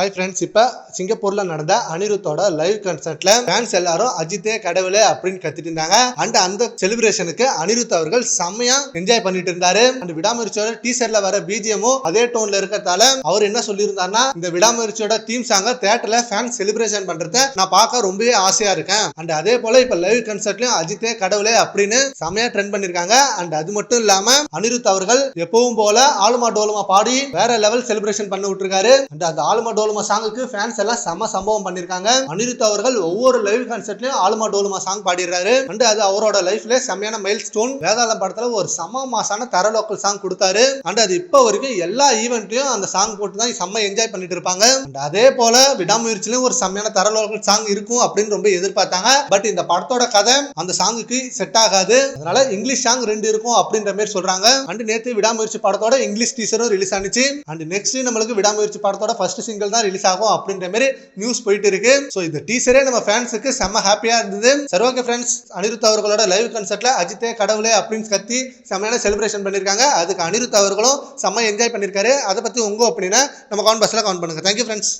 Hi friends இப்போ சிங்கப்பூர்ல நடந்த அனிருத்தோட லைவ் கன்சர்ட்ல ஃபேன்ஸ் எல்லாரும் அஜித்தே கடவுளே அப்படின்னு கத்திட்டு இருந்தாங்க. அண்ட் அந்த செலிப்ரேஷனுக்கு அனிருத் அவர்கள் செம்மையா என்ஜாய் பண்ணிட்டு இருந்தாரு. அண்ட் விடாமுயற்சியோட டீசர்ல வர பிஜிஎமும் அதே டோன்ல இருக்கிறதால அவர் என்ன சொல்லியிருந்தாருன்னா இந்த விடாமுயற்சியோட தீம் சாங்க தேட்டர்ல ஃபேன்ஸ் செலிப்ரேஷன் பண்றத நான் பார்க்க ரொம்பவே ஆசையா இருக்கேன். அண்ட் அதே போல இப்ப லைவ் கன்சர்ட்லயும் அஜித்தே கடவுளே அப்படின்னு செம்மையா ட்ரெண்ட் பண்ணிருக்காங்க. அண்ட் அது மட்டும் இல்லாம அனிருத் அவர்கள் எப்பவும் போல ஆளுமா டோலுமா பாடி வேற லெவல் செலிப்ரேஷன் பண்ணி விட்டுருக்காரு. அண்ட் அந்த ஆலுமா டோலுமா சாங்குக்கு ஃபேன்ஸ் எல்லாம் செம சம்பவம் பண்ணிருக்காங்க. அனிருத் அவர்கள் ஒவ்வொரு லைவ் கான்சர்ட்லயும் ஆலுமா டோலுமா சாங் பாடிடுறாரு. அண்ட் அது அவரோட லைஃப்ல செம்மையான மைல் ஸ்டோன் வேதாளம் படத்துல ஒரு சம மாசான தர லோக்கல் சாங் கொடுத்தாரு. அண்ட் அது இப்போ வரைக்கும் எல்லா ஈவெண்ட்லயும் அந்த சாங் போட்டு தான் செம்ம என்ஜாய் பண்ணிட்டு இருப்பாங்க. அண்ட் அதே போல விடாமுயற்சியிலும் ஒரு செம்மையான தர லோக்கல் சாங் இருக்கும் அப்படின்னு ரொம்ப எதிர்பார்த்தாங்க. பட் இந்த படத்தோட கதை அந்த சாங்குக்கு செட் ஆகாது. அதனால இங்கிலீஷ் சாங் ரெண்டு இருக்கும் அப்படின்ற மாதிரி சொல்றாங்க. அண்ட் நேத்து விடாமுயற்சி படத்தோட இங்கிலீஷ் டீசரும் ரிலீஸ் ஆனிச்சு. அண்ட் நெக்ஸ்ட் நம்மளுக்கு விடாமுயற்சி படத்தோட ஃபர்ஸ்ட் சிங்கிள் தான் ரிலீஸ் ஆகும் அப்படின்ற மாதிரி நியூஸ் போயிட்டு இருக்கு. ஸோ இந்த டீசரே நம்ம ஃபேன்ஸுக்கு செம்ம ஹாப்பியா இருந்தது. சரி ஓகே ஃப்ரெண்ட்ஸ் அனிருத் அவர்களோட லைவ் கன்சர்ட்ல அஜித்தே கடவுளே அப்படின்னு கத்தி செம்மையான செலிப்ரேஷன் பண்ணிருக்காங்க. அதுக்கு அனிருத் அவர்களும் செம்ம என்ஜாய் பண்ணிருக்காரு. அதை பத்தி உங்க அப்படின்னா நம்ம கவுண்ட் பஸ்ல கவுண்ட் பண்ணுங்க. Thank you friends